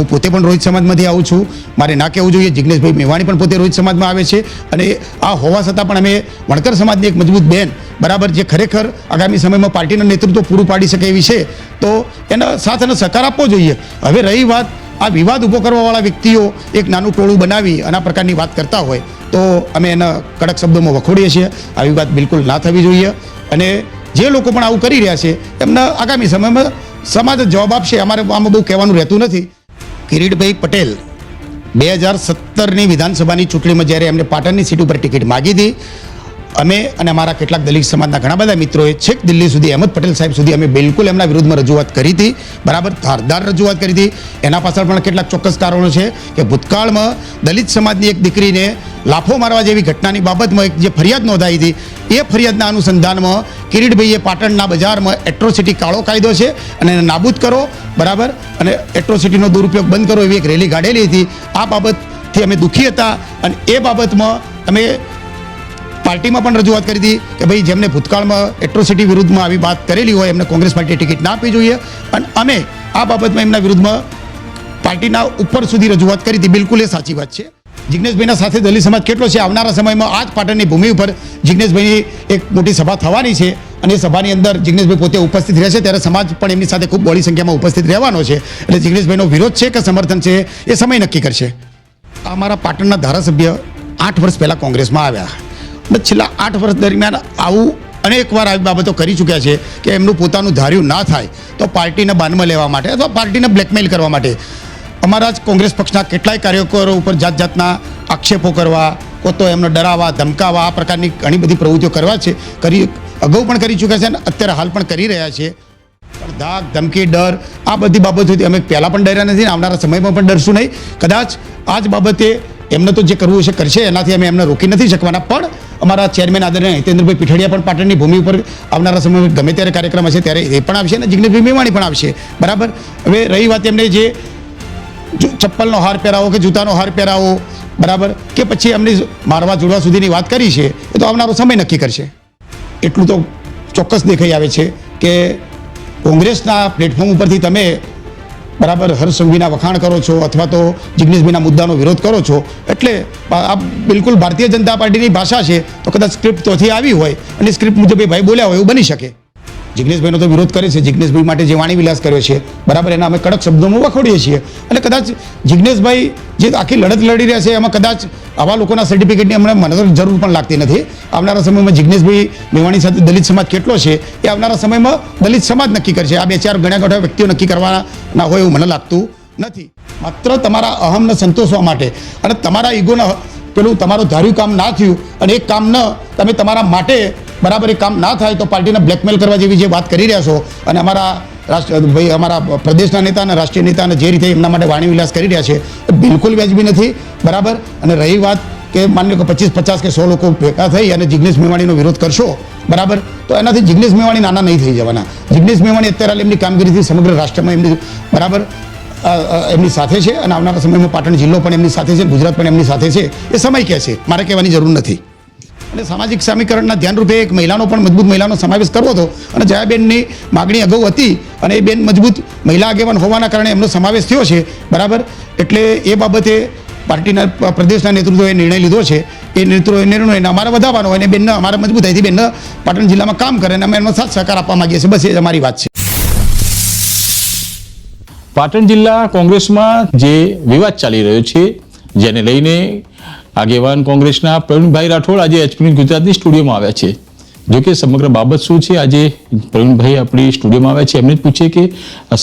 હું પોતે પણ રોહિત સમાજમાંથી આવું છું. મારે ના કહેવું જોઈએ. જિજ્ઞેશભાઈ મેવાણી પણ પોતે રોહિત સમાજમાં આવે છે અને આ હોવા છતાં પણ અમે વણકર સમાજની એક મજબૂત બેન, બરાબર, જે ખરેખર આગામી સમયમાં પાર્ટીનું નેતૃત્વ પૂરું પાડી શકે એવી છે. તો એના સાથ અને સહકાર આપવો જોઈએ. હવે રહી વાત આ વિવાદ ઊભો કરવાવાળા વ્યક્તિઓ એક નાનું ટોળું બનાવી અને પ્રકારની વાત કરતા હોય, તો અમે એના કડક શબ્દોમાં વખોડીએ છીએ. આવી વાત બિલકુલ ના થવી જોઈએ. અને જે લોકો પણ આવું કરી રહ્યા છે, એમના આગામી સમયમાં સમાજ જવાબ આપશે. અમારે આમાં બહુ કહેવાનું રહેતું નથી. કિરીટભાઈ પટેલ બે હજાર સત્તરની વિધાનસભાની ચૂંટણીમાં જ્યારે એમને પાટણની સીટ ઉપર ટિકિટ માગી હતી અમે અને અમારા કેટલાક દલિત સમાજના ઘણા બધા મિત્રોએ છેક દિલ્હી સુધી અહેમદ પટેલ સાહેબ સુધી અમે બિલકુલ એમના વિરુદ્ધમાં રજૂઆત કરી હતી. બરાબર? ધારદાર રજૂઆત કરી હતી. એના પાછળ પણ કેટલાક ચોક્કસ કારણો છે કે ભૂતકાળમાં દલિત સમાજની એક દીકરીને લાફો મારવા જેવી ઘટનાની બાબતમાં એક જે ફરિયાદ નોંધાઈ હતી, એ ફરિયાદના અનુસંધાનમાં કિરીટભાઈએ પાટણના બજારમાં એટ્રોસિટી કાળો કાયદો છે અને એને નાબૂદ કરો. બરાબર? અને એટ્રોસિટીનો દુરુપયોગ બંધ કરો એવી એક રેલી કાઢેલી હતી. આ બાબતથી અમે દુઃખી હતા અને એ બાબતમાં અમે પાર્ટીમાં પણ રજૂઆત કરી હતી કે ભાઈ, જેમને ભૂતકાળમાં એટ્રોસિટી વિરુદ્ધમાં આવી વાત કરેલી હોય, એમને કોંગ્રેસ પાર્ટીએ ટિકિટ ના આપવી જોઈએ. અને અમે આ બાબતમાં એમના વિરુદ્ધમાં પાર્ટીના ઉપર સુધી રજૂઆત કરી હતી. બિલકુલ એ સાચી વાત છે. જિજ્ઞેશભાઈના સાથે દલિત સમાજ કેટલો છે? આવનારા સમયમાં આ જ પાટણની ભૂમિ ઉપર જિજ્ઞેશભાઈની એક મોટી સભા થવાની છે અને સભાની અંદર જિજ્ઞેશભાઈ પોતે ઉપસ્થિત રહેશે. ત્યારે સમાજ પણ એમની સાથે ખૂબ બહોળી સંખ્યામાં ઉપસ્થિત રહેવાનો છે. એટલે જિજ્ઞેશભાઈનો વિરોધ છે કે સમર્થન છે એ સમય નક્કી કરશે? આ અમારા પાટણના ધારાસભ્ય આઠ વર્ષ પહેલાં કોંગ્રેસમાં આવ્યા. અને છેલ્લા આઠ વર્ષ દરમિયાન આવું અનેકવાર આવી બાબતો કરી ચૂક્યા છે કે એમનું પોતાનું ધાર્યું ના થાય તો પાર્ટીને બાનમાં લેવા માટે અથવા પાર્ટીને બ્લેકમેલ કરવા માટે. અમારા જ કોંગ્રેસ પક્ષના કેટલાય કાર્યકરો ઉપર જાત જાતના આક્ષેપો કરવા કો તો એમને ડરાવવા, ધમકાવવા, આ પ્રકારની ઘણી બધી પ્રવૃત્તિઓ કરવા છે, કરી, અગાઉ પણ કરી ચૂક્યા છે અને અત્યારે હાલ પણ કરી રહ્યા છે. પણ ધાક, ધમકી, ડર, આ બધી બાબતોથી અમે પહેલાં પણ ડર્યા નથી ને આવનારા સમયમાં પણ ડરશું નહીં. કદાચ આ જ બાબતે એમને તો જે કરવું છે કરશે, એનાથી અમે એમને રોકી નથી શકવાના. પણ અમારા ચેરમેન આદરણીય હિતેન્દ્રભાઈ પીઠડિયા પણ પાટણની ભૂમિ ઉપર આવનારા સમયમાં ગમે ત્યારે કાર્યક્રમ હશે ત્યારે એ પણ આવશે અને જિગ્નેશભાઈ મેવાણી પણ આવશે. બરાબર? હવે રહી વાત એમને જો- ચપ્પલનો હાર પહેરાવો કે જૂતાનો હાર પહેરાવો, બરાબર? કે પછી એમની મારવા જોડવા સુધીની વાત કરી છે, એ તો આવનારો સમય નક્કી કરશે. એટલું તો ચોક્કસ દેખાઈ આવે છે કે કોંગ્રેસના પ્લેટફોર્મ ઉપરથી તમે બરાબર હર્ષસંઘવીના વખાણ કરો છો અથવા તો જિગ્નેશભાઈના મુદ્દાનો વિરોધ કરો છો, એટલે આ બિલકુલ ભારતીય જનતા પાર્ટીની ભાષા છે, તો કદાચ સ્ક્રિપ્ટ તોથી આવી હોય અને સ્ક્રિપ્ટ મુજબ એ ભાઈ બોલ્યા હોય એવું બની શકે. જિગ્નેશભાઈનો તો વિરોધ કરે છે જિગ્નેશભાઈ માટે જે વાણી વિલાસ કર્યો છે, બરાબર, એના અમે કડક શબ્દોમાં વખોડીએ છીએ. અને કદાચ જિગ્નેશભાઈ જે આખી લડત લડી રહ્યા છે, એમાં કદાચ આવા લોકોના સર્ટિફિકેટની અમને મને જરૂર પણ લાગતી નથી. આવનારા સમયમાં જિગ્નેશભાઈ મેવાણી સાથે દલિત સમાજ કેટલો છે, એ આવનારા સમયમાં દલિત સમાજ નક્કી કરશે. આ બે ચાર ઘણા ઘણા વ્યક્તિઓ નક્કી કરવાના હોય એવું મને લાગતું નથી. માત્ર તમારા અહમને સંતોષવા માટે અને તમારા ઈગોના પેલું તમારું ધાર્યું કામ ના થયું અને એ કામ ન તમે તમારા માટે બરાબર એ કામ ના થાય તો પાર્ટીને બ્લેકમેલ કરવા જેવી જે વાત કરી રહ્યા છો અને અમારા રાષ્ટ્ર ભાઈ, અમારા પ્રદેશના નેતા અને રાષ્ટ્રીય નેતાને જે રીતે એમના માટે વાણી વિલાસ કરી રહ્યા છે, એ બિલકુલ વ્યાજબી નથી, બરાબર? અને રહી વાત કે માની લો કે પચીસ, પચાસ કે સો લોકો ભેગા થઈ અને જિગ્નેશ મેવાણીનો વિરોધ કરશો, બરાબર? તો એનાથી જિગ્નેશ મેવાણી નાના નહીં થઈ જવાના. જિગ્નેશ મેવાણી અત્યારે એમની કામગીરીથી સમગ્ર રાષ્ટ્રમાં એમની, બરાબર? એમની સાથે છે અને આવનારા સમયમાં પાટણ જિલ્લો પણ એમની સાથે છે, ગુજરાત પણ એમની સાથે છે. એ સમય કહે છે? મારે કહેવાની જરૂર નથી. અને સામાજિક સમીકરણના ધ્યાનરૂપે એક મહિલાનો પણ મજબૂત મહિલાનો સમાવેશ કરવો હતો. અને જયાબેનની માગણી અગાઉ હતી અને એ બેન મજબૂત મહિલા આગેવાન હોવાના કારણે એમનો સમાવેશ થયો છે. બરાબર? એટલે એ બાબતે પાર્ટીના પ્રદેશના નેતૃત્વએ નિર્ણય લીધો છે. એ નેતૃત્વ નિર્ણયને અમારે વધારવાનો અને બેનને અમારે મજબૂતાઈથી બેનને પાટણ જિલ્લામાં કામ કરે અને અમે એમનો સાથ સહકાર આપવા માગીએ છીએ. બસ એ જ અમારી વાત છે. પાટણ જિલ્લા કોંગ્રેસમાં જે વિવાદ ચાલી રહ્યો છે, જેને લઈને આગેવાન કોંગ્રેસના પ્રવીણભાઈ રાઠોડ આજે એચપી ગુજરાતની સ્ટુડિયોમાં આવ્યા છે. જો કે સમગ્ર બાબત શું છે? આજે પ્રવીણભાઈ આપણી સ્ટુડિયોમાં આવ્યા છે. એમને જ પૂછીએ કે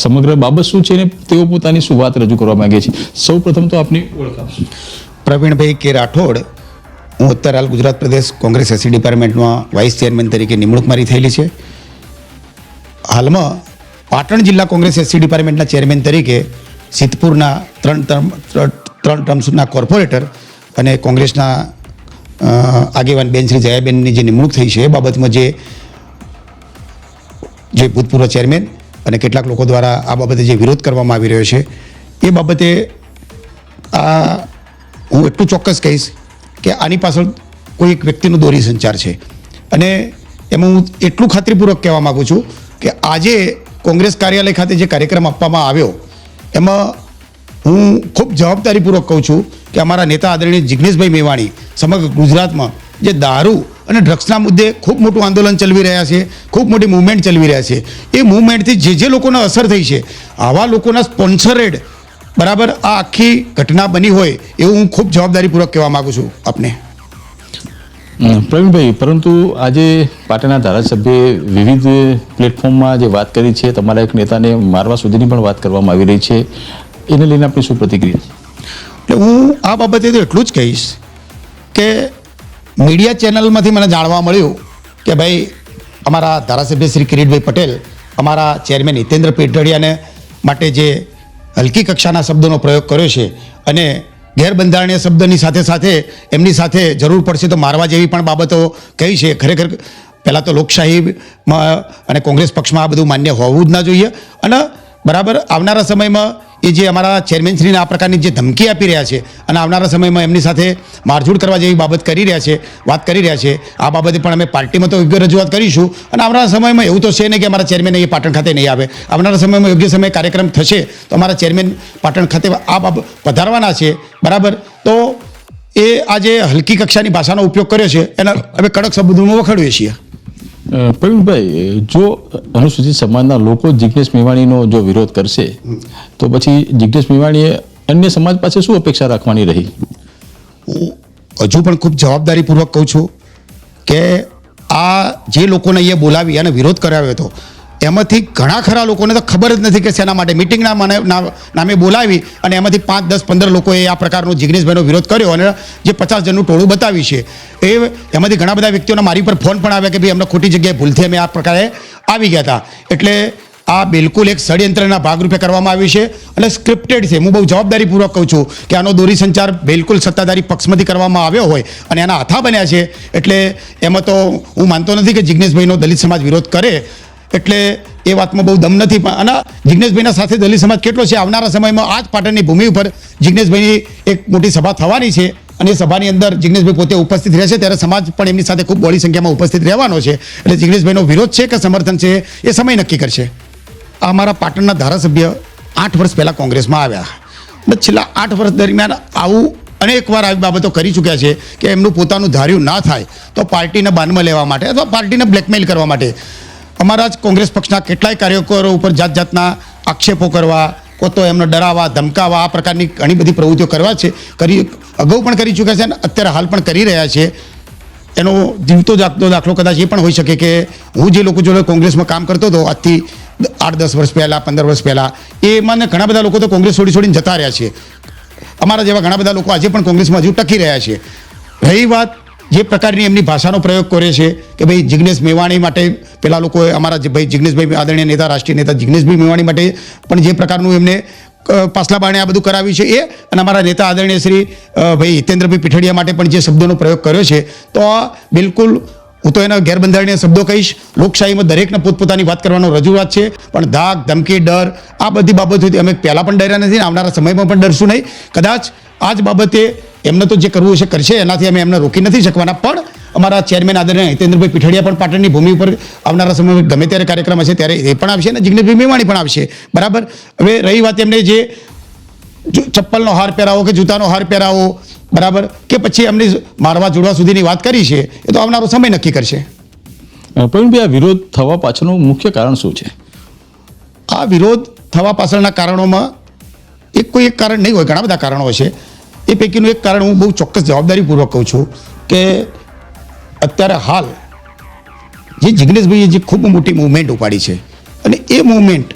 સમગ્ર બાબત શું છે અને તેઓ પોતાની શું વાત રજૂ કરવા માંગે છે? સૌ પ્રથમ તો આપની ઓળખ પ્રવીણભાઈ કે રાઠોડ, હું ઉત્તર હાલ ગુજરાત પ્રદેશ કોંગ્રેસ એસી ડિપાર્ટમેન્ટમાં વાઇસ ચેરમેન તરીકે નિમણૂક મારી થયેલી છે. હાલમાં પાટણ જિલ્લા કોંગ્રેસ એસસી ડિપાર્ટમેન્ટના ચેરમેન તરીકે સિદ્ધપુરના ત્રણ ત્રણ ટર્મ્સના કોર્પોરેટર અને કોંગ્રેસના આગેવાન બેન શ્રી જયાબેનની જે નિમણૂક થઈ છે એ બાબતમાં જે જે ભૂતપૂર્વ ચેરમેન અને કેટલાક લોકો દ્વારા આ બાબતે જે વિરોધ કરવામાં આવી રહ્યો છે, એ બાબતે, આ, હું એટલું ચોક્કસ કહીશ કે આની પાછળ કોઈ એક વ્યક્તિનો દોરી સંચાર છે. અને એમાં હું એટલું ખાતરીપૂર્વક કહેવા માગું છું કે આજે કોંગ્રેસ કાર્યાલય ખાતે જે કાર્યક્રમ આપવામાં આવ્યો, એમાં હું ખૂબ જવાબદારીપૂર્વક કહું છું કે અમારા નેતા આદરણીય જિગ્નેશભાઈ મેવાણી સમગ્ર ગુજરાતમાં જે દારૂ અને ડ્રગ્સના મુદ્દે ખૂબ મોટું આંદોલન ચલાવી રહ્યા છે, ખૂબ મોટી મૂવમેન્ટ ચલાવી રહ્યા છે. એ મૂવમેન્ટથી જે જે લોકોને અસર થઈ છે, આવા લોકોના સ્પોન્સરેડ બરાબર આ આખી ઘટના બની હોય એવું હું ખૂબ જવાબદારીપૂર્વક કહેવા માગું છું આપને. પ્રવીણભાઈ, પરંતુ આજે પાટણના ધારાસભ્યે વિવિધ પ્લેટફોર્મમાં જે વાત કરી છે, તમારા એક નેતાને મારવા સુધીની પણ વાત કરવામાં આવી રહી છે. એને લઈને આપણી શું પ્રતિક્રિયા એટલે હું આ બાબતે તો એટલું જ કહીશ કે મીડિયા ચેનલમાંથી મને જાણવા મળ્યું કે ભાઈ, અમારા ધારાસભ્ય શ્રી કિરીટભાઈ પટેલ, અમારા ચેરમેન હિતેન્દ્ર પેઢડિયાને માટે જે હલકી કક્ષાના શબ્દોનો પ્રયોગ કર્યો છે અને ગેરબંધારણીય શબ્દની સાથે સાથે એમની સાથે જરૂર પડશે તો મારવા જેવી પણ બાબતો કહી છે. ખરેખર પહેલાં તો લોકશાહીમાં અને કોંગ્રેસ પક્ષમાં આ બધું માન્ય હોવું જ ના જોઈએ. અને બરાબર આવનારા સમયમાં એ જે અમારા ચેરમેનશ્રીને આ પ્રકારની જે ધમકી આપી રહ્યા છે અને આવનારા સમયમાં એમની સાથે મારઝૂડ કરવા જેવી બાબત કરી રહ્યા છે, વાત કરી રહ્યા છે, આ બાબતે પણ અમે પાર્ટીમાં તો યોગ્ય રજૂઆત કરીશું. અને આવનારા સમયમાં એવું તો છે નહીં કે અમારા ચેરમેન એ પાટણ ખાતે નહીં આવે. આવનારા સમયમાં યોગ્ય સમયે કાર્યક્રમ થશે તો અમારા ચેરમેન પાટણ ખાતે આ બાબત પધારવાના છે. બરાબર? તો એ આજે હલકી કક્ષાની ભાષાનો ઉપયોગ કર્યો છે. એના અમે કડક શબ્દોમાં વખાડીએ છીએ પ્રવીણભાઈ જો અનુસૂચિત સમાજના લોકો જિજ્ઞેશ મેવાણીનો જો વિરોધ કરશે, તો પછી જિજ્ઞેશ મેવાણીએ અન્ય સમાજ પાસે શું અપેક્ષા રાખવાની રહી? હું હજુ પણ ખૂબ જવાબદારીપૂર્વક કહું છું કે આ જે લોકોને અહીંયા બોલાવી અને વિરોધ કરાવ્યો હતો એમાંથી ઘણા ખરા લોકોને તો ખબર જ નથી કે શેના માટે મિટિંગના મને નામે બોલાવી અને એમાંથી પાંચ, દસ, પંદર લોકોએ આ પ્રકારનો જિગ્નેશભાઈનો વિરોધ કર્યો અને જે પચાસ જણનું ટોળું બતાવી છે. એ એમાંથી ઘણા બધા વ્યક્તિઓના મારી પર ફોન પણ આવ્યા કે ભાઈ અમને ખોટી જગ્યાએ ભૂલથી અમે આ પ્રકારે આવી ગયા હતા. એટલે આ બિલકુલ એક ષડયંત્રના ભાગરૂપે કરવામાં આવ્યું છે અને સ્ક્રિપ્ટેડ છે. હું બહુ જવાબદારીપૂર્વક કહું છું કે આનો દોરી સંચાર બિલકુલ સત્તાધારી પક્ષમાંથી કરવામાં આવ્યો હોય અને એના હાથા બન્યા છે. એટલે એમાં તો હું માનતો નથી કે જિજ્ઞેશભાઈનો દલિત સમાજ વિરોધ કરે એટલે એ વાતમાં બહુ દમ નથી. પણ અને જિજ્ઞેશભાઈના સાથે દલિત સમાજ કેટલો છે? આવનારા સમયમાં આ જ પાટણની ભૂમિ ઉપર જિજ્ઞેશભાઈની એક મોટી સભા થવાની છે અને સભાની અંદર જિજ્ઞેશભાઈ પોતે ઉપસ્થિત રહેશે ત્યારે સમાજ પણ એમની સાથે ખૂબ બોડી સંખ્યામાં ઉપસ્થિત રહેવાનો છે. એટલે જિગ્નેશભાઈનો વિરોધ છે કે સમર્થન છે એ સમય નક્કી કરશે. આ અમારા પાટણના ધારાસભ્ય આઠ વર્ષ પહેલાં કોંગ્રેસમાં આવ્યા. અને છેલ્લા આઠ વર્ષ દરમિયાન આવું અનેકવાર આવી બાબતો કરી ચૂક્યા છે કે એમનું પોતાનું ધાર્યું ના થાય તો પાર્ટીને બાનમાં લેવા માટે અથવા પાર્ટીને બ્લેકમેલ કરવા માટે. અમારા જ કોંગ્રેસ પક્ષના કેટલાય કાર્યકરો ઉપર જાત જાતના આક્ષેપો કરવા કો તો એમને ડરાવવા, ધમકાવવા, આ પ્રકારની ઘણી બધી પ્રવૃત્તિઓ કરવા છે. કરી, અગાઉ પણ કરી ચૂક્યા છે અને અત્યારે હાલ પણ કરી રહ્યા છે. એનો જીવતો જાગતો દાખલો કદાચ એ પણ હોઈ શકે કે હું જે લોકો જોડે કોંગ્રેસમાં કામ કરતો હતો આજથી આઠ દસ વર્ષ પહેલાં, પંદર વર્ષ પહેલાં એમાં ઘણા બધા લોકો તો કોંગ્રેસ છોડી છોડીને જતા રહ્યા છે. અમારા જેવા ઘણા બધા લોકો આજે પણ કોંગ્રેસમાં હજુ ટકી રહ્યા છે. રહી વાત જે પ્રકારની એમની ભાષાનો પ્રયોગ કરે છે કે ભાઈ જિગ્નેશ મેવાણી માટે પેલા લોકોએ અમારા જે ભાઈ જિગ્નેશભાઈ આદરણીય નેતા, રાષ્ટ્રીય નેતા જિગ્નેશભાઈ મેવાણી માટે પણ જે પ્રકારનું એમને પાછલા બાણે આ બધું કરાવ્યું છે એ અને અમારા નેતા આદરણીય શ્રી ભાઈ હિતેન્દ્રભાઈ પીઠડિયા માટે પણ જે શબ્દોનો પ્રયોગ કર્યો છે, તો આ બિલકુલ હું તો એના ગેરબંધારણીય શબ્દો કહીશ. લોકશાહીમાં દરેકને પોતપોતાની વાત કરવાનો રજૂઆત છે, પણ ધાક, ધમકી, ડર, આ બધી બાબતોથી અમે પહેલાં પણ ડર્યા નથી આવનારા સમયમાં પણ ડરશું નહીં. કદાચ આ જ બાબતે એમને તો જે કરવું છે કરશે એનાથી અમે એમને રોકી નથી શકવાના. પણ અમારા ચેરમેન આદરણીય હિતેન્દ્રભાઈ પીઠડિયા પણ પાટણની ભૂમિ ઉપર આવનારા સમયમાં ગમે ત્યારે કાર્યક્રમ હશે ત્યારે એ પણ આવશે અને જિજ્ઞેશભાઈ મેવાણી પણ આવશે. બરાબર? હવે રહી વાત એમને જે ચપ્પલનો હાર પહેરાવો કે જૂતાનો હાર પહેરાવો બરાબર? કે પછી એમની મારવા જોડવા સુધીની વાત કરી છે એ તો આવનારો સમય નક્કી કરશે. પ્રવીણભાઈ આ વિરોધ થવા પાછળનું મુખ્ય કારણ શું છે? આ વિરોધ થવા પાછળના કારણોમાં એક કોઈ એક કારણ નહીં હોય ઘણા બધા કારણો હશે એ પૈકીનું એક કારણ હું બહુ ચોક્કસ જવાબદારીપૂર્વક કહું છું કે અત્યારે હાલ જે જિગ્નેશભાઈએ જે ખૂબ મોટી મૂવમેન્ટ ઉપાડી છે અને એ મૂવમેન્ટ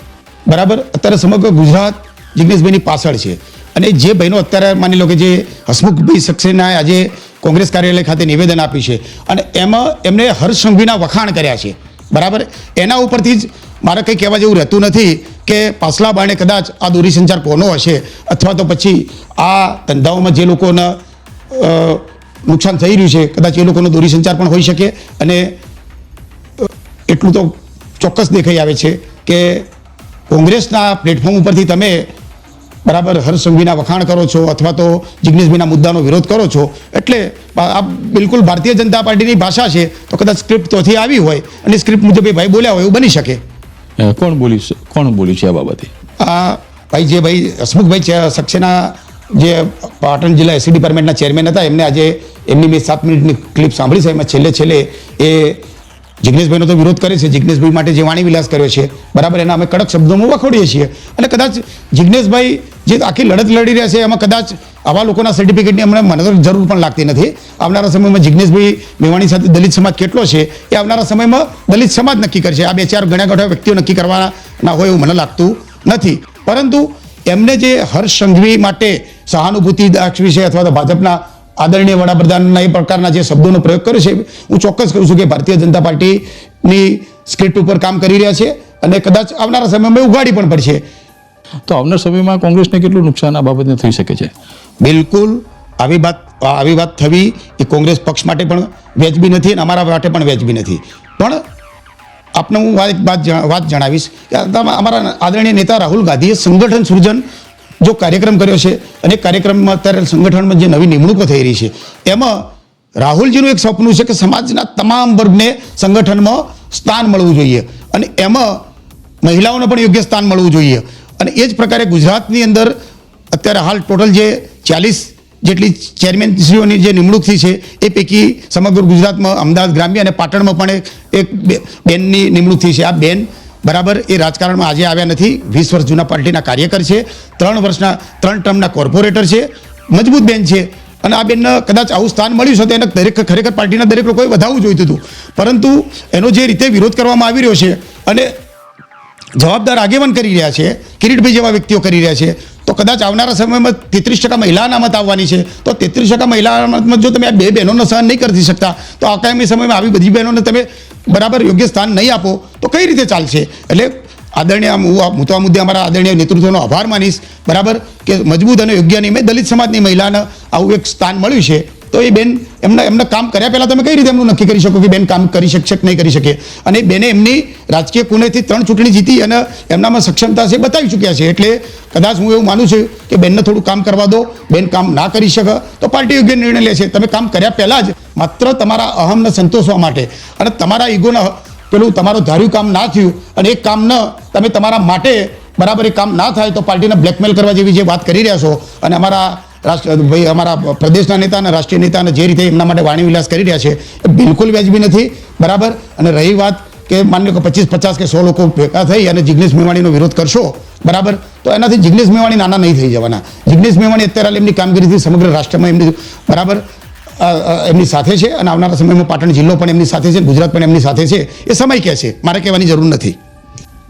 બરાબર અત્યારે સમગ્ર ગુજરાત જિગ્નેશભાઈની પાછળ છે. અને જે ભાઈનો અત્યારે માની લો કે જે હસમુખભાઈ સક્સેનાએ આજે કોંગ્રેસ કાર્યાલય ખાતે નિવેદન આપ્યું છે અને એમાં એમણે હર્ષ વખાણ કર્યા છે. બરાબર? એના ઉપરથી જ મારે કંઈ કહેવા જેવું રહેતું નથી કે પાછલા બાણે કદાચ આ દોરી સંચાર કોનો હશે અથવા તો પછી આ ધંધાઓમાં જે લોકોના નુકસાન થઈ રહ્યું છે, કદાચ એ લોકોનો દોરી સંચાર પણ હોઈ શકે અને એટલું તો ચોક્કસ દેખાઈ આવે છે કે કોંગ્રેસના પ્લેટફોર્મ ઉપરથી તમે બરાબર હર્ષ સંઘવીના વખાણ કરો છો અથવા તો જિગ્નેશભાઈના મુદ્દાનો વિરોધ કરો છો. એટલે આ બિલકુલ ભારતીય જનતા પાર્ટીની ભાષા છે તો કદાચ સ્ક્રિપ્ટ તોથી આવી હોય અને સ્ક્રિપ્ટ મુજબ એ ભાઈ બોલ્યા હોય એવું બની શકે. કોણ બોલ્યું છે કોણ બોલ્યું છે આ બાબતે? આ ભાઈ જે ભાઈ હસમુખભાઈ સક્સેના જે પાટણ જિલ્લા એસી ડિપાર્ટમેન્ટના ચેરમેન હતા એમને આજે એમની મેં સાત મિનિટની ક્લિપ સાંભળી છે એમાં છેલ્લે છેલ્લે એ જિગ્નેશભાઈનો તો વિરોધ કરે છે. જિગ્નેશભાઈ માટે જે વાણી વિલાસ કર્યો છે, બરાબર, એના અમે કડક શબ્દોમાં વખોડીએ છીએ. અને કદાચ જિગ્નેશભાઈ જે આખી લડત લડી રહ્યા છે, એમાં કદાચ આવા લોકોના સર્ટિફિકેટની અમને મને જરૂર પણ લાગતી નથી. આવનારા સમયમાં જિગ્નેશભાઈ મેવાણી સાથે દલિત સમાજ કેટલો છે, એ આવનારા સમયમાં દલિત સમાજ નક્કી કરશે. આ બે ચાર ઘણા ઘણા વ્યક્તિઓ નક્કી કરવાના હોય એવું મને લાગતું નથી. પરંતુ એમને જે હર્ષ સંઘવી માટે સહાનુભૂતિ દાખવી છે, અથવા તો ભાજપના આદરણીય વડાપ્રધાનના એ પ્રકારના જે શબ્દોનો પ્રયોગ કર્યો છે હું ચોક્કસ કહું છું કે ભારતીય જનતા પાર્ટીની સ્ક્રિપ્ટ ઉપર કામ કરી રહ્યા છે અને કદાચ આવનારા સમયમાં ઉગાડી પણ પડશે. તો આવનાર સમયમાં કોંગ્રેસને કેટલું નુકસાન આ બાબતને થઈ શકે છે? બિલકુલ આવી વાત આવી વાત થવી એ કોંગ્રેસ પક્ષ માટે પણ વ્યાજબી નથી અને અમારા માટે પણ વ્યાજબી નથી. પણ આપને હું એક વાત વાત જણાવીશ કે અમારા આદરણીય નેતા રાહુલ ગાંધીએ સંગઠન સૃજન જો કાર્યક્રમ કર્યો છે અને કાર્યક્રમમાં અત્યારે સંગઠનમાં જે નવી નિમણૂકો થઈ રહી છે, એમાં રાહુલજીનું એક સપનું છે કે સમાજના તમામ વર્ગને સંગઠનમાં સ્થાન મળવું જોઈએ અને એમાં મહિલાઓને પણ યોગ્ય સ્થાન મળવું જોઈએ. અને એ જ પ્રકારે ગુજરાતની અંદર અત્યારે હાલ ટોટલ જે ચાલીસ જેટલી ચેરમેનશ્રીઓની જે નિમણૂક થઈ છે, એ પૈકી સમગ્ર ગુજરાતમાં અમદાવાદ ગ્રામ્ય અને પાટણમાં પણ એક- બેનની નિમણૂક થઈ છે. આ બેન બરાબર, એ રાજકારણમાં આજે આવ્યા નથી. વીસ વર્ષ જૂના પાર્ટીના કાર્યકર છે, ત્રણ વર્ષના, ત્રણ ટર્મના કોર્પોરેટર છે, મજબૂત બેન છે. અને આ બેનને કદાચ આવું સ્થાન મળ્યું છે તો એને દરેક ખરેખર પાર્ટીના દરેક લોકોએ વધાવવું જોઈતું હતું. પરંતુ એનો જે રીતે વિરોધ કરવામાં આવી રહ્યો છે અને જવાબદાર આગેવાન કરી રહ્યા છે, કિરીટભાઈ જેવા વ્યક્તિઓ કરી રહ્યા છે કદાચ આવનારા સમયમાં તેત્રીસ ટકા મહિલા અનામત આવવાની છે, તો તેત્રીસ ટકા મહિલા અનામતમાં જો તમે આ બે બહેનોનો સહન નહીં કરી શકતા, તો આગામી સમયમાં આવી બધી બહેનોને તમે બરાબર યોગ્ય સ્થાન નહીં આપો, તો કઈ રીતે ચાલશે? એટલે આદરણીય હું હું તો આ મુદ્દે અમારા આદરણીય નેતૃત્વનો આભાર માનીશ. બરાબર? કે મજબૂત અને યોગ્ય મેં દલિત સમાજની મહિલાને આવું એક સ્થાન મળ્યું છે તો એ બેન એમના એમને કામ કર્યા પહેલાં તમે કઈ રીતે એમનું નક્કી કરી શકો કે બેન કામ કરી શકશે કે નહીં કરી શકે અને બેને એમની રાજકીય કુનેથી ત્રણ ચૂંટણી જીતી અને એમનામાં સક્ષમતા છે બતાવી ચૂક્યા છે. એટલે કદાચ હું એવું માનું છું કે બેનને થોડું કામ કરવા દો, બેન કામ ના કરી શકે, તો પાર્ટી યોગ્ય નિર્ણય લે છે તમે કામ કર્યા પહેલાં જ માત્ર તમારા અહમને સંતોષવા માટે અને તમારા ઈગોના પેલું તમારું ધાર્યું કામ ના થયું અને એ કામ ન તમે તમારા માટે બરાબર એ કામ ના થાય તો પાર્ટીને બ્લેકમેલ કરવા જેવી જે વાત કરી રહ્યા છો અને અમારા રાષ્ટ્ર ભાઈ, અમારા પ્રદેશના નેતા અને રાષ્ટ્રીય નેતાને જે રીતે એમના માટે વાણી વિલાસ કરી રહ્યા છે, એ બિલકુલ વ્યાજબી નથી, બરાબર? અને રહી વાત કે માની લો કે પચીસ, પચાસ કે સો લોકો ભેગા થઈ અને જિગ્નેશ મેવાણીનો વિરોધ કરશો, બરાબર? તો એનાથી જિગ્નેશ મેવાણી નાના નહીં થઈ જવાના. જિગ્નેશ મેવાણી અત્યારે એમની કામગીરીથી સમગ્ર રાષ્ટ્રમાં એમની, બરાબર? એમની સાથે છે અને આવનારા સમયમાં પાટણ જિલ્લો પણ એમની સાથે છે, ગુજરાત પણ એમની સાથે છે. એ સમય કહે છે? મારે કહેવાની જરૂર નથી.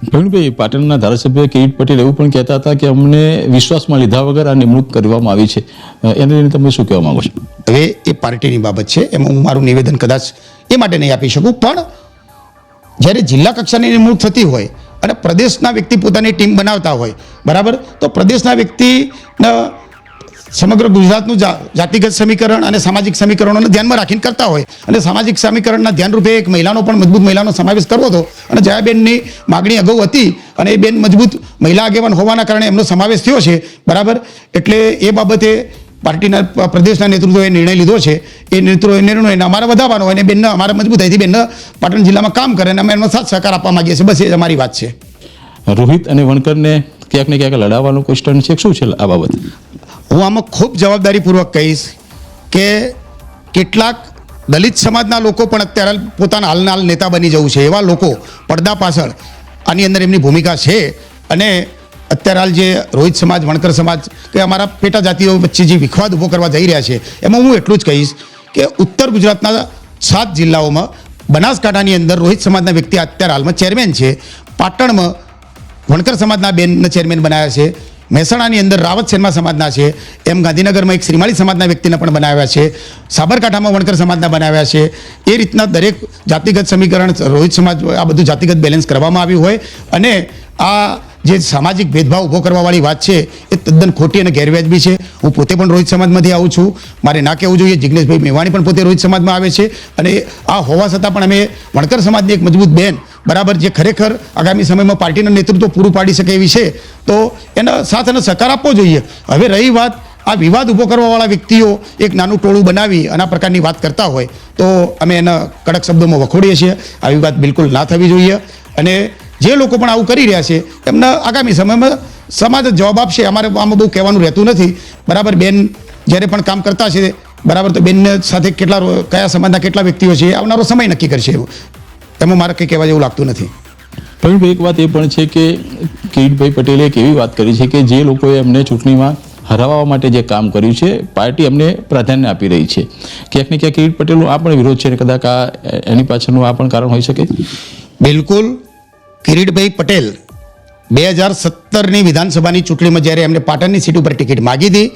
પ્રવીણભાઈ પાટણના ધારાસભ્ય કિરીટ પટેલ એવું પણ કહેતા હતા કે અમને વિશ્વાસમાં લીધા વગર આ નિમણૂક કરવામાં આવી છે. એને લઈને તમે શું કહેવા માંગો છો? હવે એ પાર્ટીની બાબત છે, એમાં હું મારું નિવેદન કદાચ એ માટે નહીં આપી શકું, પણ જ્યારે જિલ્લા કક્ષાની નિમણૂક થતી હોય અને પ્રદેશના વ્યક્તિ પોતાની ટીમ બનાવતા હોય, બરાબર? તો પ્રદેશના વ્યક્તિના સમગ્ર ગુજરાતનું જાતિગત સમીકરણ અને સામાજિક સમીકરણોને ધ્યાનમાં રાખીને કરતા હોય. અને સામાજિક સમીકરણના ધ્યાનરૂપે એક મહિલાનો પણ મજબૂત મહિલાનો સમાવેશ કરવો હતો. અને જયાબેનની માગણી અગાઉ હતી અને એ બેન મજબૂત મહિલા આગેવાન હોવાના કારણે એમનો સમાવેશ થયો છે. બરાબર? એટલે એ બાબતે પાર્ટીના પ્રદેશના નેતૃત્વએ નિર્ણય લીધો છે. એ નેતૃત્વ નિર્ણયને અમારે વધારવાનો અને બેનને અમારે મજબૂતાઈથી બેનને પાટણ જિલ્લામાં કામ કરે અને અમે એમનો સાથ સહકાર આપવા માગીએ છીએ. બસ એ અમારી વાત છે. રોહિત અને વણકરને ક્યાંક ને ક્યાંક લડાવવાનું ક્વેશ્ચન છે? શું છે આ બાબત? હું આમાં ખૂબ જવાબદારીપૂર્વક કહીશ કે કેટલાક દલિત સમાજના લોકો પણ અત્યારે પોતાના હાલના હાલ નેતા બની જવું છે. એવા લોકો પડદા પાછળ આની અંદર એમની ભૂમિકા છે અને અત્યારે હાલ જે રોહિત સમાજ, વણકર સમાજ કે અમારા પેટા જાતિઓ વચ્ચે જે વિખવાદ ઊભો કરવા જઈ રહ્યા છે, એમાં હું એટલું જ કહીશ કે ઉત્તર ગુજરાતના સાત જિલ્લાઓમાં બનાસકાંઠાની અંદર રોહિત સમાજના વ્યક્તિ અત્યારે હાલમાં ચેરમેન છે. પાટણમાં વણકર સમાજના બેનના ચેરમેન બનાવ્યા છે. મહેસાણાની અંદર રાવત શર્મા સમાજના છે, એમ ગાંધીનગરમાં એક શ્રીમાળી સમાજના વ્યક્તિને પણ બનાવ્યા છે, સાબરકાંઠામાં વણકર સમાજના બનાવ્યા છે, એ રીતના દરેક જાતિગત સમીકરણ, રોહિત સમાજ, આ બધું જાતિગત બેલેન્સ કરવામાં આવ્યું હોય અને આ જે સામાજિક ભેદભાવ ઊભો કરવાવાળી વાત છે, એ તદ્દન ખોટી અને ગેરવ્યાજબી છે. હું પોતે પણ રોહિત સમાજમાંથી આવું છું. મારે ના કહેવું જોઈએ. જિગ્નેશભાઈ મેવાણી પણ પોતે રોહિત સમાજમાં આવે છે અને આ હોવા છતાં પણ અમે વણકર સમાજની એક મજબૂત બેન બરાબર, જે ખરેખર આગામી સમયમાં પાર્ટીનું નેતૃત્વ પૂરું પાડી શકે એવી છે, તો એના સાથ અને સહકાર આપવો જોઈએ. હવે રહી વાત આ વિવાદ ઊભો કરવાવાળા વ્યક્તિઓ એક નાનું ટોળું બનાવી અને આ પ્રકારની વાત કરતા હોય, તો અમે એના કડક શબ્દોમાં વખોડીએ છીએ. આવી વાત બિલકુલ ના થવી જોઈએ. અને જે લોકો પણ આવું કરી રહ્યા છે, એમને આગામી સમયમાં સમાજ જવાબ આપશે. અમારે આમાં બહુ કહેવાનું રહેતું નથી. બરાબર, બેન જ્યારે પણ કામ કરતા છે, બરાબર, તો બેન સાથે કેટલા કયા સમાજના કેટલા વ્યક્તિઓ છે, આવનારો સમય નક્કી કરશે એવું. એમાં મારે કંઈ કહેવા જેવું લાગતું નથી. પ્રવીણભાઈ એક વાત એ પણ છે કે કિરીટભાઈ પટેલે એક એવી વાત કરી છે કે જે લોકોએ એમને ચૂંટણીમાં હરાવવા માટે જે કામ કર્યું છે પાર્ટી એમને પ્રાધાન્ય આપી રહી છે. ક્યાંક ને ક્યાંક કિરીટ પટેલનો આ પણ વિરોધ છે અને કદાચ આ એની પાછળનું આ પણ કારણ હોઈ શકે. બિલકુલ કિરીટભાઈ પટેલ બે હજાર સત્તરની વિધાનસભાની ચૂંટણીમાં જ્યારે એમને પાટણની સીટ ઉપર ટિકિટ માગી હતી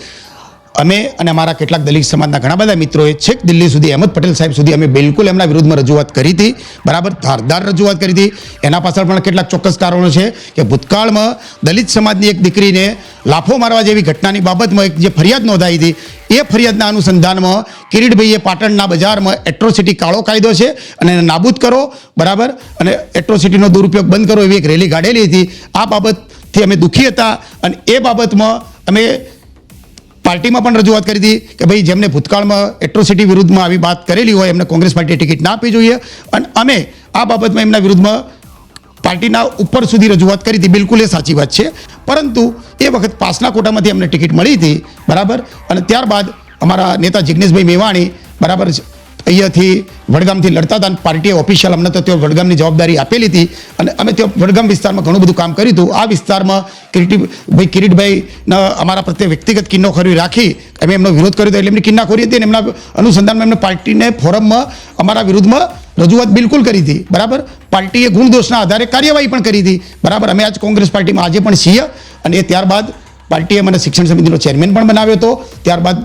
અમે અને અમારા કેટલાક દલિત સમાજના ઘણા બધા મિત્રોએ છેક દિલ્હી સુધી અહેમદ પટેલ સાહેબ સુધી અમે બિલકુલ એમના વિરુદ્ધમાં રજૂઆત કરી હતી. બરાબર, ધારદાર રજૂઆત કરી હતી. એના પાછળ પણ કેટલાક ચોક્કસ કારણો છે કે ભૂતકાળમાં દલિત સમાજની એક દીકરીને લાફો મારવા જેવી ઘટનાની બાબતમાં એક જે ફરિયાદ નોંધાઈ હતી, એ ફરિયાદના અનુસંધાનમાં કિરીટભાઈએ પાટણના બજારમાં એટ્રોસિટી કાળો કાયદો છે અને એને નાબૂદ કરો. બરાબર? અને એટ્રોસિટીનો દુરુપયોગ બંધ કરો એવી એક રેલી કાઢેલી હતી. આ બાબતથી અમે દુઃખી હતા અને એ બાબતમાં અમે પાર્ટીમાં પણ રજૂઆત કરી હતી કે ભાઈ જેમને ભૂતકાળમાં એટ્રોસિટી વિરુદ્ધમાં આવી વાત કરેલી હોય એમને કોંગ્રેસ પાર્ટીએ ટિકિટ ના આપવી જોઈએ. અને અમે આ બાબતમાં એમના વિરુદ્ધમાં પાર્ટીના ઉપર સુધી રજૂઆત કરી હતી. બિલકુલ એ સાચી વાત છે. પરંતુ એ વખત પાસના કોટામાંથી અમને ટિકિટ મળી હતી. બરાબર? અને ત્યારબાદ અમારા નેતા જિગ્નેશભાઈ મેવાણી બરાબર અહીંયાથી વડગામથી લડતા હતા પાર્ટીએ ઓફિશિયલ અમને તો તેઓ વડગામની જવાબદારી આપેલી હતી અને અમે તેઓ વડગામ વિસ્તારમાં ઘણું બધું કામ કર્યું હતું. આ વિસ્તારમાં કિરીટી ભાઈ કિરીટભાઈના અમારા પ્રત્યે વ્યક્તિગત કિન્નોખોરી રાખી અમે એમનો વિરોધ કર્યો હતો એટલે એમની કિન્નાખોરી હતી અને એમના અનુસંધાનમાં એમને પાર્ટીને ફોરમમાં અમારા વિરુદ્ધમાં રજૂઆત બિલકુલ કરી હતી. બરાબર? પાર્ટીએ ગુણદોષના આધારે કાર્યવાહી પણ કરી હતી. બરાબર? અમે આજ કોંગ્રેસ પાર્ટીમાં આજે પણ છીએ અને ત્યારબાદ પાર્ટીએ મને શિક્ષણ સમિતિનો ચેરમેન પણ બનાવ્યો હતો. ત્યારબાદ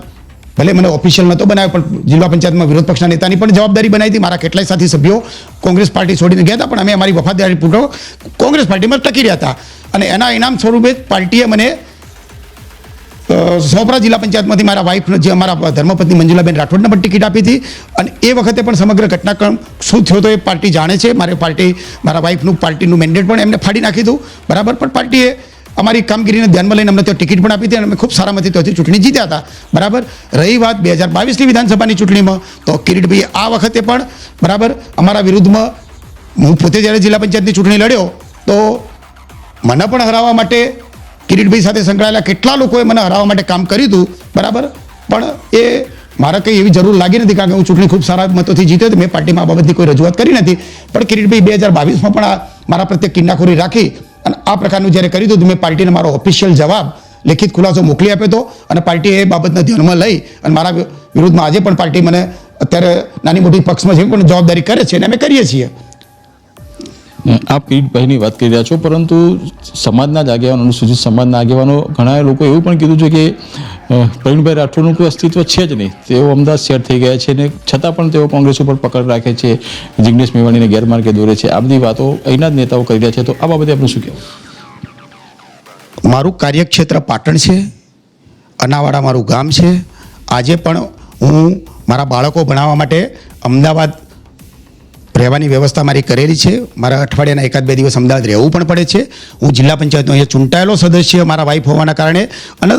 ભલે મને ઓફિશિયલ નહોતો બનાવ્યો, પણ જિલ્લા પંચાયતમાં વિરોધ પક્ષના નેતાની પણ જવાબદારી બનાવી હતી. મારા કેટલાય સાથી સભ્યો કોંગ્રેસ પાર્ટી છોડીને ગયા હતા, પણ અમે અમારી વફાદારી પૂરો કોંગ્રેસ પાર્ટીમાં ટકી રહ્યા હતા. અને એના ઇનામ સ્વરૂપે પાર્ટીએ મને સોપરા જિલ્લા પંચાયતમાંથી મારા વાઇફ જે અમારા ધર્મપત્ની મંજુલાબેન રાઠોડને પણ ટિકિટ આપી હતી. અને એ વખતે પણ સમગ્ર ઘટનાક્રમ શું થયો હતો એ પાર્ટી જાણે છે. મારે પાર્ટી, મારા વાઇફનું પાર્ટીનું મેન્ડેટ પણ એમને ફાડી નાખી હતું. બરાબર? પણ પાર્ટીએ અમારી કામગીરીને ધ્યાનમાં લઈને અમને ત્યાં ટિકિટ પણ આપી હતી અને અમે ખૂબ સારામાંથી ત્યાંથી ચૂંટણી જીત્યા હતા. બરાબર? રહી વાત બે હજાર બાવીસની વિધાનસભાની ચૂંટણીમાં. તો કિરીટભાઈએ આ વખતે પણ, બરાબર, અમારા વિરુદ્ધમાં, હું પોતે જ્યારે જિલ્લા પંચાયતની ચૂંટણી લડ્યો, તો મને પણ હરાવવા માટે કિરીટભાઈ સાથે સંકળાયેલા કેટલા લોકોએ મને હરાવવા માટે કામ કર્યું હતું, બરાબર? પણ એ મારે કંઈ એવી જરૂર લાગી નથી કારણ કે હું ચૂંટણી ખૂબ સારા મતોથી જીત્યો હતો. મેં પાર્ટીમાં આ બાબતની કોઈ રજૂઆત કરી નથી. પણ કિરીટભાઈ બે હજાર બાવીસમાં પણ આ મારા પ્રત્યે કિન્નાખોરી રાખી. અને આ પ્રકારનું જ્યારે કર્યું હતું મેં પાર્ટીને મારો ઓફિશિયલ જવાબ લેખિત ખુલાસો મોકલી આપ્યો હતો અને પાર્ટીએ એ બાબતને ધ્યાનમાં લઈ અને મારા વિરુદ્ધમાં આજે પણ પાર્ટી મને અત્યારે નાની મોટી પક્ષમાં જે પણ જવાબદારી કરે છે અને અમે કરીએ છીએ. આપ કિરીટભાઈની વાત કરી રહ્યા છો, પરંતુ સમાજના જ આગેવાનો અનુસૂચિત સમાજના આગેવાનો ઘણા લોકો એવું પણ કીધું છે કે પ્રવીણભાઈ રાઠોડનું કોઈ અસ્તિત્વ છે જ નહીં. તેઓ અમદાવાદ શેર થઈ ગયા છે ને છતાં પણ તેઓ કોંગ્રેસ ઉપર પકડ રાખે છે, જિગ્નેશ મેવાણીને ગેરમાર્ગે દોરે છે. આ બધી વાતો અહીંના જ નેતાઓ કરી રહ્યા છે. તો આ બાબતે આપનું શું કહેવું? મારું કાર્યક્ષેત્ર પાટણ છે, અનાવાડા મારું ગામ છે. આજે પણ હું મારા બાળકો ભણાવવા માટે અમદાવાદ રહેવાની વ્યવસ્થા મારી કરેલી છે. મારા અઠવાડિયાના એકાદ બે દિવસ અમદાવાદ રહેવું પણ પડે છે. હું જિલ્લા પંચાયતનો અહીંયા ચૂંટાયેલો સદસ્ય મારા વાઇફ હોવાના કારણે અને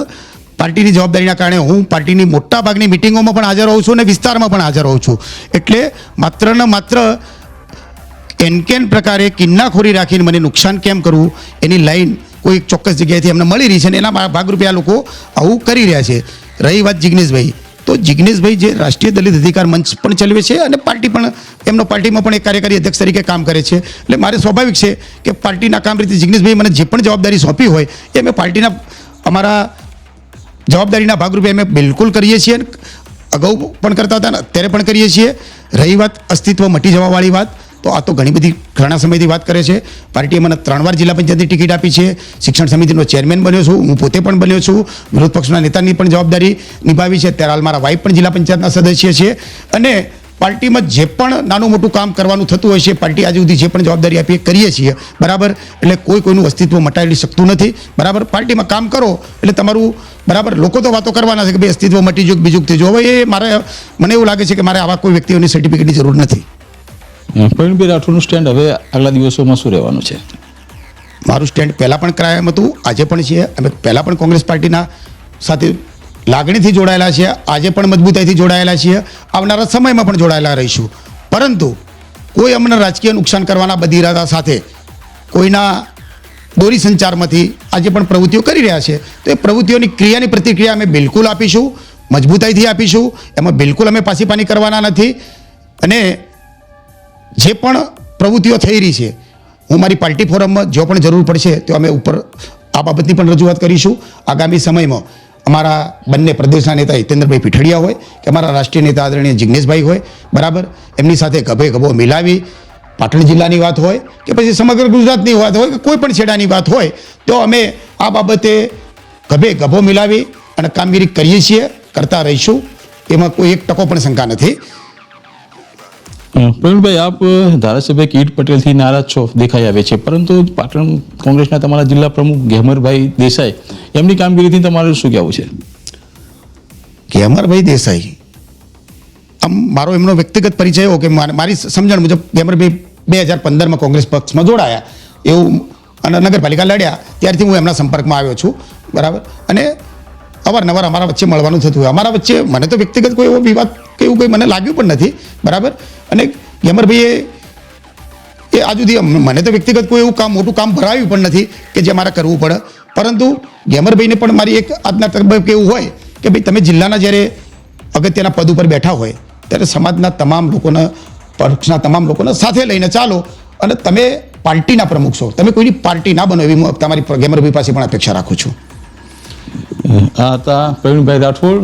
પાર્ટીની જવાબદારીના કારણે હું પાર્ટીની મોટા ભાગની મિટિંગોમાં પણ હાજર રહું છું અને વિસ્તારમાં પણ હાજર રહું છું. એટલે માત્ર ને માત્ર એનકેન પ્રકારે કિન્નાખોરી રાખીને મને નુકસાન કેમ કરવું? એની લાઈન કોઈ ચોક્કસ જગ્યાએથી અમને મળી રહી છે અને એના ભાગરૂપે આ લોકો આવું કરી રહ્યા છે. રહી વાત જિગ્નેશભાઈ. તો જિગ્નેશભાઈ જે રાષ્ટ્રીય દલિત અધિકાર મંચ પણ ચલાવે છે અને પાર્ટી પણ એમનો પાર્ટીમાં પણ એક કાર્યકારી અધ્યક્ષ તરીકે કામ કરે છે. એટલે મારે સ્વાભાવિક છે કે પાર્ટીના કામ રીતે જિગ્નેશભાઈ મને જે પણ જવાબદારી સોંપી હોય એ અમે પાર્ટીના અમારા જવાબદારીના ભાગરૂપે અમે બિલકુલ કરીએ છીએ અગાઉ પણ કરતા હતા અને અત્યારે પણ કરીએ છીએ. રહી વાત અસ્તિત્વ મટી જવાવાળી વાત. તો આ તો ઘણી બધી ઘણા સમયથી વાત કરે છે. પાર્ટીએ મને ત્રણ વાર જિલ્લા પંચાયતની ટિકિટ આપી છે. શિક્ષણ સમિતિનો ચેરમેન બન્યો છું. હું પોતે પણ બન્યો છું. વિરોધ પક્ષના નેતાની પણ જવાબદારી નિભાવી છે. ત્યારે હાલ મારા વાઇફ પણ જિલ્લા પંચાયતના સદસ્ય છે. અને પાર્ટીમાં જે પણ નાનું મોટું કામ કરવાનું થતું હોય છે, પાર્ટી આજે સુધી જે પણ જવાબદારી આપીએ કરીએ છીએ, બરાબર? એટલે કોઈ કોઈનું અસ્તિત્વ મટાડી શકતું નથી. બરાબર? પાર્ટીમાં કામ કરો. એટલે તમારું, બરાબર? લોકો તો વાતો કરવાના છે કે ભાઈ અસ્તિત્વ મટી કે બીજું કે ત્રીજું હવે એ મારે, મને એવું લાગે છે કે મારે આવા કોઈ વ્યક્તિઓની સર્ટિફિકેટની જરૂર નથી. પ્રવીણભાઈ રાઠોડનું સ્ટેન્ડ હવે આગલા દિવસોમાં શું રહેવાનું છે? મારું સ્ટેન્ડ પહેલાં પણ ક્રાયમ હતું, આજે પણ છે. અમે પહેલાં પણ કોંગ્રેસ પાર્ટીના સાથે લાગણીથી જોડાયેલા છીએ આજે પણ મજબૂતાઈથી જોડાયેલા છીએ આવનારા સમયમાં પણ જોડાયેલા રહીશું. પરંતુ કોઈ અમને રાજકીય નુકસાન કરવાના બધી ઇરાદા સાથે કોઈના દોરી સંચારમાંથી આજે પણ પ્રવૃત્તિઓ કરી રહ્યા છે. તો એ પ્રવૃત્તિઓની ક્રિયાની પ્રતિક્રિયા અમે બિલકુલ આપીશું, મજબૂતાઈથી આપીશું. એમાં બિલકુલ અમે પાસીપાની કરવાના નથી. અને જે પણ પ્રવૃત્તિઓ થઈ રહી છે, હું મારી પાર્ટી ફોરમમાં જો પણ જરૂર પડશે તો અમે ઉપર આ બાબતની પણ રજૂઆત કરીશું. આગામી સમયમાં અમારા બંને પ્રદેશના નેતા હિતેન્દ્રભાઈ પીઠડિયા હોય કે અમારા રાષ્ટ્રીય નેતા આદરણીય જિજ્ઞેશભાઈ હોય, બરાબર? એમની સાથે ગભે ગભો મિલાવી પાટણ જિલ્લાની વાત હોય કે પછી સમગ્ર ગુજરાતની વાત હોય કે કોઈ પણ છેડાની વાત હોય, તો અમે આ બાબતે ગભે ગભો મિલાવી અને કામગીરી કરીએ છીએ, કરતા રહીશું. એમાં કોઈ એક ટકો પણ શંકા નથી. પ્રવીણભાઈ, આપ ધારાસભ્ય કીટ પટેલથી નારાજ છો, દેખાઈ આવે છે. પરંતુ પાટણ કોંગ્રેસના તમારા જિલ્લા પ્રમુખ ઘેમરભાઈ દેસાઈ, એમની કામગીરીથી તમારું શું કહેવું છે? ઘેમરભાઈ દેસાઈ, આમ મારો એમનો વ્યક્તિગત પરિચય એવો કે માર- સમજણ મુજબ ગેમરભાઈ બે હજાર પંદરમાં કોંગ્રેસ પક્ષમાં જોડાયા. એવું, અને નગરપાલિકા લડ્યા. ત્યારથી હું એમના સંપર્કમાં આવ્યો છું. બરાબર? અને અવારનવાર અમારા વચ્ચે મળવાનું થતું હોય. અમારા વચ્ચે મને તો વ્યક્તિગત કોઈ એવો વિવાદ કે એવું કંઈ મને લાગ્યું પણ નથી, બરાબર? અને ગેમરભાઈએ એ આજ સુધી મને તો વ્યક્તિગત કોઈ એવું કામ, મોટું કામ ભરાવ્યું પણ નથી કે જે મારે કરવું પડે. પરંતુ ગેમરભાઈને પણ મારી એક આજના તરફ એવું હોય કે ભાઈ, તમે જિલ્લાના જ્યારે અગત્યના પદ ઉપર બેઠા હોય, ત્યારે સમાજના તમામ લોકોને પક્ષના તમામ લોકોને સાથે લઈને ચાલો અને તમે પાર્ટીના પ્રમુખ છો. તમે કોઈની પાર્ટી ના બનો એવી હું તમારી ગેમરભાઈ પાસે પણ અપેક્ષા રાખું છું. આ હતા પ્રવીણભાઈ રાઠોડ,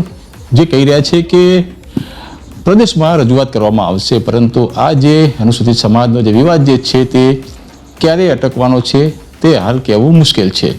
જે કહી રહ્યા છે કે પ્રદેશમાં રજૂઆત કરવામાં આવશે, પરંતુ આ જે અનુસૂચિત સમાજનો જે વિવાદ જે છે તે ક્યારે અટકવાનો છે તે હાલ કહેવું મુશ્કેલ છે.